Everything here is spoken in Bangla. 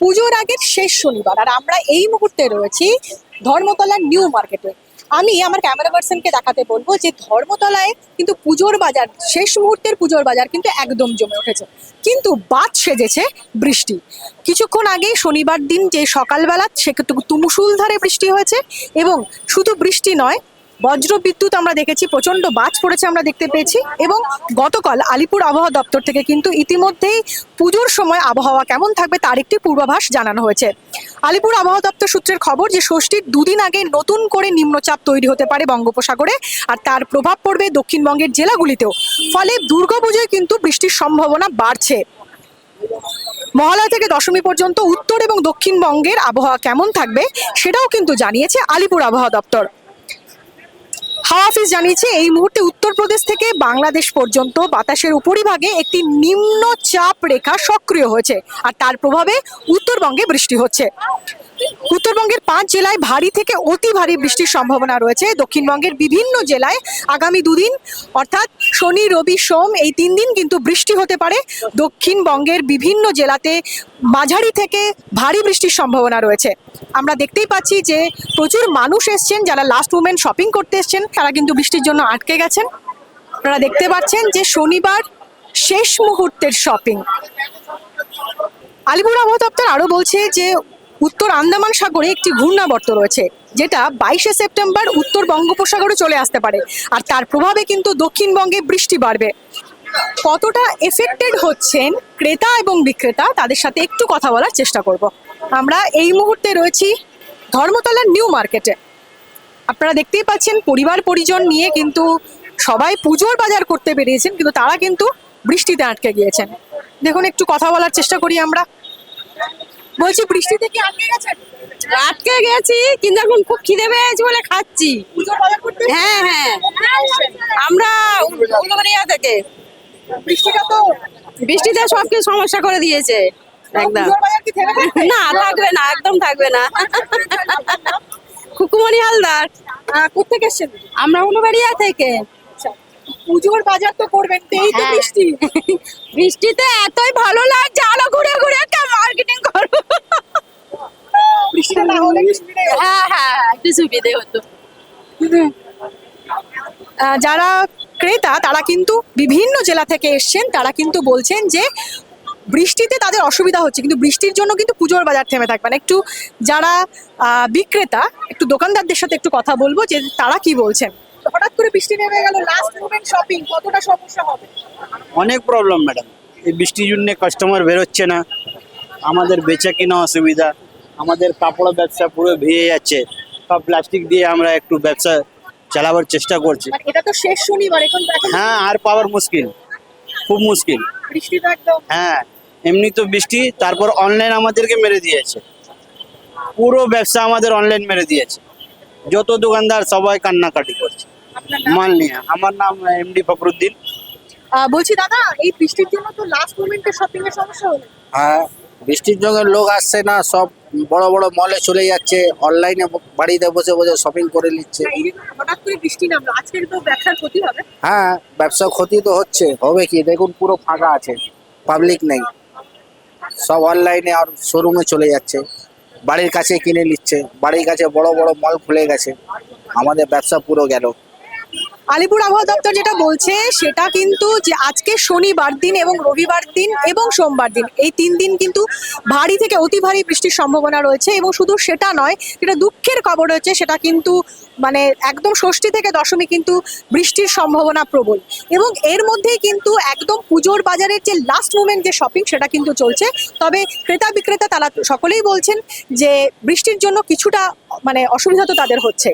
পুজোর আগের শেষ শনিবার। আর আমরা এই মুহূর্তে রয়েছি ধর্মতলা নিউ মার্কেটে। আমি আমার ক্যামেরা পার্সনকে দেখাতে বলব যে ধর্মতলায় কিন্তু পুজোর বাজার, শেষ মুহূর্তের পুজোর বাজার কিন্তু একদম জমে উঠেছে। কিন্তু বাদ সেজেছে বৃষ্টি। কিছুক্ষণ আগে শনিবার দিন যে সকালবেলা সেক্ষেত্রে তুমুসুলধারে বৃষ্টি হয়েছে এবং শুধু বৃষ্টি নয় বজ্র বিদ্যুৎ আমরা দেখেছি প্রচণ্ড বাজ পড়েছে আমরা দেখতে পেয়েছি এবং গতকাল আলিপুর আবহাওয়া দপ্তর থেকে কিন্তু ইতিমধ্যেই পুজোর সময় আবহাওয়া কেমন থাকবে তার একটি পূর্বাভাস জানানো হয়েছে। আলিপুর আবহাওয়া দপ্তর সূত্রের খবর যে ষষ্ঠীর দুদিন আগে নতুন করে নিম্নচাপ তৈরি হতে পারে বঙ্গোপসাগরে আর তার প্রভাব পড়বে দক্ষিণবঙ্গের জেলাগুলিতেও। ফলে দুর্গাপুজোয় কিন্তু বৃষ্টির সম্ভাবনা বাড়ছে। মহালয়া থেকে দশমী পর্যন্ত উত্তর এবং দক্ষিণবঙ্গের আবহাওয়া কেমন থাকবে সেটাও কিন্তু জানিয়েছে আলিপুর আবহাওয়া দপ্তর। হাওয়া অফিস জানিয়েছে, এই মুহূর্তে উত্তরপ্রদেশ থেকে বাংলাদেশ পর্যন্ত বাতাসের উপরিভাগে একটি নিম্ন চাপ রেখা সক্রিয় হয়েছে, আর তার প্রভাবে উত্তরবঙ্গে বৃষ্টি হচ্ছে। উত্তরবঙ্গের পাঁচ জেলায় ভারী থেকে অতি ভারী বৃষ্টির সম্ভাবনা রয়েছে। দক্ষিণবঙ্গের বিভিন্ন জেলায় আগামী দুদিন, অর্থাৎ শনি, রবি, সোম, এই তিন দিন কিন্তু বৃষ্টি হতে পারে। দক্ষিণবঙ্গের বিভিন্ন জেলাতে মাঝারি থেকে ভারী বৃষ্টির সম্ভাবনা রয়েছে। আমরা দেখতেই পাচ্ছি যে প্রচুর মানুষ এসছেন, যারা লাস্ট মুমেন্ট শপিং করতে এসছেন, তারা কিন্তু বৃষ্টির জন্য আটকে গেছেন। আপনারা দেখতে পাচ্ছেন যে শনিবার শেষ মুহূর্তের শপিং আলিপুর আবহাওয়া দপ্তর আরও বলছে যে উত্তর আন্দামান সাগরে একটি ঘূর্ণাবর্ত রয়েছে, যেটা বাইশে সেপ্টেম্বর উত্তর বঙ্গোপসাগরে চলে আসতে পারে, আর তার প্রভাবে কিন্তু দক্ষিণবঙ্গে বৃষ্টি বাড়বে। কতটা এফেক্টেড হচ্ছেন ক্রেতা এবং বিক্রেতা, তাদের সাথে একটু কথা বলার চেষ্টা করব। আমরা এই মুহূর্তে রয়েছি ধর্মতলার নিউ মার্কেটে। আপনারা দেখতেই পাচ্ছেন, পরিবার পরিজন নিয়ে কিন্তু সবাই পুজোর বাজার করতে বেরিয়েছেন, কিন্তু তারা কিন্তু বৃষ্টিতে আটকে গিয়েছেন। দেখুন, একটু কথা বলার চেষ্টা করি আমরা। বলছি বৃষ্টিতে কি আটকে গেছেন আটকে গেছি কিন্তু এখন খুব খিদে পেয়েছি বলে খাচ্ছি। হ্যাঁ হ্যাঁ। আমরা উলুবাড়িয়া থেকে। বৃষ্টিটা তো বৃষ্টিতে সবকিছু সমস্যা করে দিয়েছে। একদম? না থাকবে না একদম থাকবে না। খুকুমণি হালদার। আহ, কোত্থেকে এসছেন? আমরা উলুবাড়িয়া থেকে। পুজোর বাজার তো করবেন এই তো হ্যাঁ। বৃষ্টি। বৃষ্টিতে এতই ভালো লাগছে আলো ঘুরে ঘুরে একটা মার্কেটিং করব বৃষ্টিটা না হলে সুবিধা হ্যাঁ হ্যাঁ একটু সুবিধে হতো। যারা ক্রেতা তারা কিন্তু বিভিন্ন জেলা থেকে এসছেন তারা কিন্তু বলছেন যে বৃষ্টিতে তাদের অসুবিধা হচ্ছে কিন্তু বৃষ্টির জন্য কিন্তু পুজোর বাজার থেমে থাকবে না। একটু যারা বিক্রেতা একটু দোকানদারদের সাথে একটু কথা বলব যে তারা কি বলছেন। হঠাৎ করে বৃষ্টি নেমে গেল লাস্ট মোমেন্ট শপিং কতটা সমস্যা হবে? অনেক প্রবলেম ম্যাডাম এই বৃষ্টির জন্য কাস্টমার বেরোচ্ছে না। আমাদের বেচা কেনা অসুবিধা। আমাদের কাপড় ব্যবসা পুরো ভিজে যাচ্ছে। সব প্লাস্টিক দিয়ে আমরা একটু ব্যবসা চালাবার চেষ্টা করছি। আর এটা তো শেষ শনিবার এখন এখন হ্যাঁ আর পাওয়ার মুশকিল। খুব মুশকিল। বৃষ্টি তো একদম। হ্যাঁ এমনি তো বৃষ্টি তারপর অনলাইন আমাদেরকে মেরে দিয়েছে। পুরো ব্যবসা আমাদের অনলাইন মেরে দিয়েছে। যত দোকানদার সবাই কান্নাকাটি করছে। নিয়ে আমার নাম এমডি ফখরুদ্দিন। বলছি দাদা এই বৃষ্টির জন্য তো লাস্ট মোমেন্টে শপিং এর সমস্যা হলো। হ্যাঁ বৃষ্টির জন্য লোক আসছে না সব বড় বড় মলে চলে যাচ্ছে অনলাইনে বাড়িতে বসে বসে শপিং করে নিচ্ছে। হঠাৎ করে বৃষ্টি নামলো। আজকের তো ব্যবসার ক্ষতি হবে। হ্যাঁ ব্যবসা ক্ষতি তো হচ্ছে। হবে কি? দেখুন পুরো ফাঁকা আছে। পাবলিক নেই। সব অনলাইনে আর শোরুমে চলে যাচ্ছে। বাড়ির কাছে কিনে নিচ্ছে। বাড়ির কাছে বড় বড় মল খুলে গেছে। আমাদের ব্যবসা পুরো গেল। আলিপুর আবহাওয়া দপ্তর যেটা বলছে, সেটা কিন্তু যে আজকে শনিবার দিন এবং রবিবার দিন এবং সোমবার দিন, এই তিন দিন কিন্তু ভারী থেকে অতি ভারী বৃষ্টির সম্ভাবনা রয়েছে এবং শুধু সেটা নয়, যেটা দুঃখের খবর রয়েছে সেটা কিন্তু মানে একদম ষষ্ঠী থেকে দশমী কিন্তু বৃষ্টির সম্ভাবনা প্রবল এবং এর মধ্যেই কিন্তু একদম পুজোর বাজারের যে লাস্ট মুমেন্ট যে শপিং সেটা কিন্তু চলছে। তবে ক্রেতা বিক্রেতা তারা সকলেই বলছেন যে বৃষ্টির জন্য কিছুটা মানে অসুবিধা তো তাদের হচ্ছে